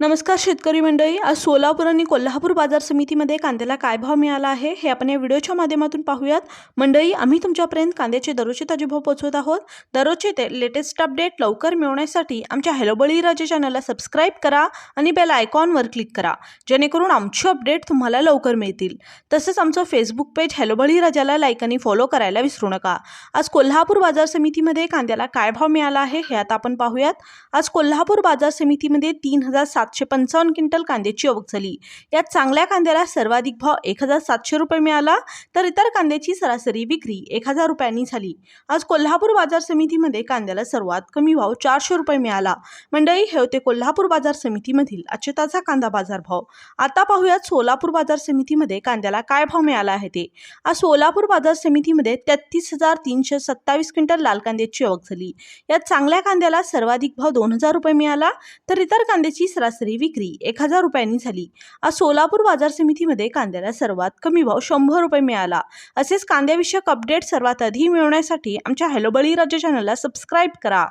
नमस्कार शेतकरी मंडळी आज सोलापूर आणि कोल्हापूर बाजार समितीमध्ये कांद्याला काय भाव मिळाला आहे हे आपण या व्हिडिओच्या माध्यमातून पाहूयात. मंडळी आम्ही तुमच्यापर्यंत कांद्याचे दररोजचे ताजे भाव पोहोचवत आहोत. दररोजचे ते लेटेस्ट अपडेट लवकर मिळवण्यासाठी आमच्या हॅलो बळीराजे चॅनलला सबस्क्राईब करा आणि बेल आयकॉनवर क्लिक करा जेणेकरून आमचे अपडेट तुम्हाला लवकर मिळतील. तसंच आमचं फेसबुक पेज हॅलो बळीराजाला लाईक आणि फॉलो करायला विसरू नका. आज कोल्हापूर बाजार समितीमध्ये कांद्याला काय भाव मिळाला आहे हे आता आपण पाहूयात. आज कोल्हापूर बाजार समितीमध्ये तीन हजार सातशे पंचावन्न क्विंटल कांद्याची आवक झाली. यात चांगल्या कांद्याला सर्वाधिक भाव एक हजार सातशे रुपये मिळाला तर इतर कांद्याची सरासरी विक्री एक हजार रुपयांनी झाली. आज कोल्हापूर बाजार समितीमध्ये कांद्याला सर्वात कमी भाव चारशे रुपये मिळाला. मंडळी हे होते कोल्हापूर बाजार समितीमधील आजचे ताजा कांदा बाजार भाव आता पाहूयात सोलापूर बाजार समितीमध्ये कांद्याला काय भाव मिळाला आहे ते. आज सोलापूर बाजार समितीमध्ये तेहतीस हजार तीनशे सत्तावीस क्विंटल लाल कांद्याची आवक झाली. यात चांगल्या कांद्याला सर्वाधिक भाव दोन हजार रुपये मिळाला तर इतर कांद्याची सरासरी विक्री एक हजार रुपयांनी झाली. आज सोलापूर बाजार समितीमध्ये कांद्याला सर्वात कमी भाव शंभर रुपये मिळाला. असेच कांद्याविषयक अपडेट सर्वात आधी मिळवण्यासाठी आमच्या हॅलो बळीराजा चॅनलला सबस्क्राईब करा.